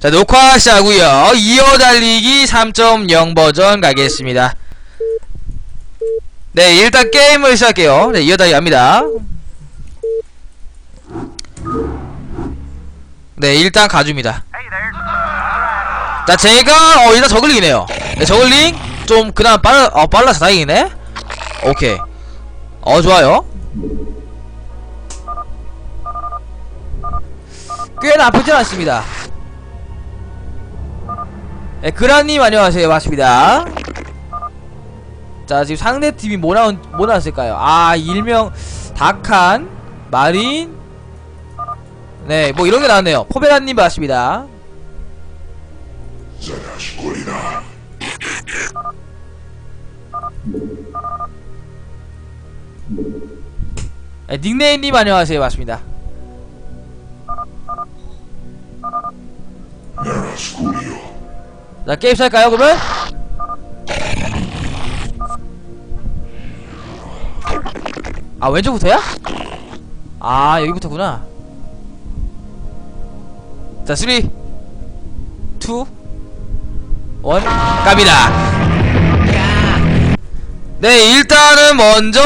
자, 녹화 시작하고요 이어 달리기 3.0 버전 가겠습니다. 네, 일단 게임을 시작할게요. 네, 이어 달리기 합니다. 네, 일단 가줍니다. 자, 제가, 어, 일단 저글링이네요. 네, 저글링, 좀, 그나마 빨라, 어, 빨라서 다행이네? 오케이. 어, 좋아요. 꽤 나쁘진 않습니다. 네, 그라님 안녕하세요. 맞습니다. 자, 지금 상대팀이 뭐 나온, 뭐 나왔을까요? 아, 일명, 다칸, 마린, 네, 뭐 이런 게 나왔네요. 포베라님 맞습니다. 네, 닉네임님 안녕하세요. 맞습니다. 자, 게임 시작할까요, 그러면? 아, 왼쪽부터야? 아, 여기부터구나. 자, 3, 2, 1, 갑니다. 네, 일단은 먼저,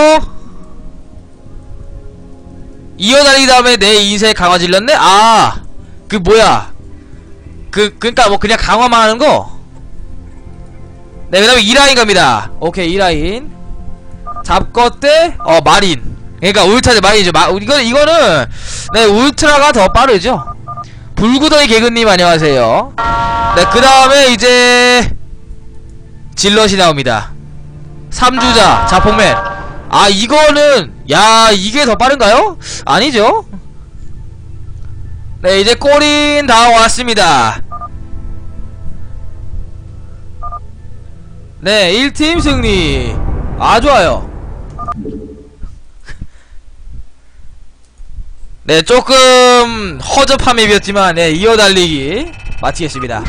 이어달리기 다음에 내 인생에 강화 질렀네? 아, 그 뭐야. 그, 그니까 뭐 그냥 강화만 하는 거? 네, 그 다음에 2라인 갑니다. 오케이, 2라인. 잡거 때, 어, 마린. 그니까 울트라 대 마린이죠. 마, 이거, 이거는, 네, 울트라가 더 빠르죠. 불구덩이 개그님 안녕하세요. 네, 그 다음에 이제, 질럿이 나옵니다. 3주자, 자폭맨. 아, 이거는, 야, 이게 더 빠른가요? 아니죠? 네, 이제 꼬린 다 왔습니다. 네, 1팀 승리. 아, 좋아요. 네, 조금 허접한 맵이었지만, 네, 이어달리기 마치겠습니다.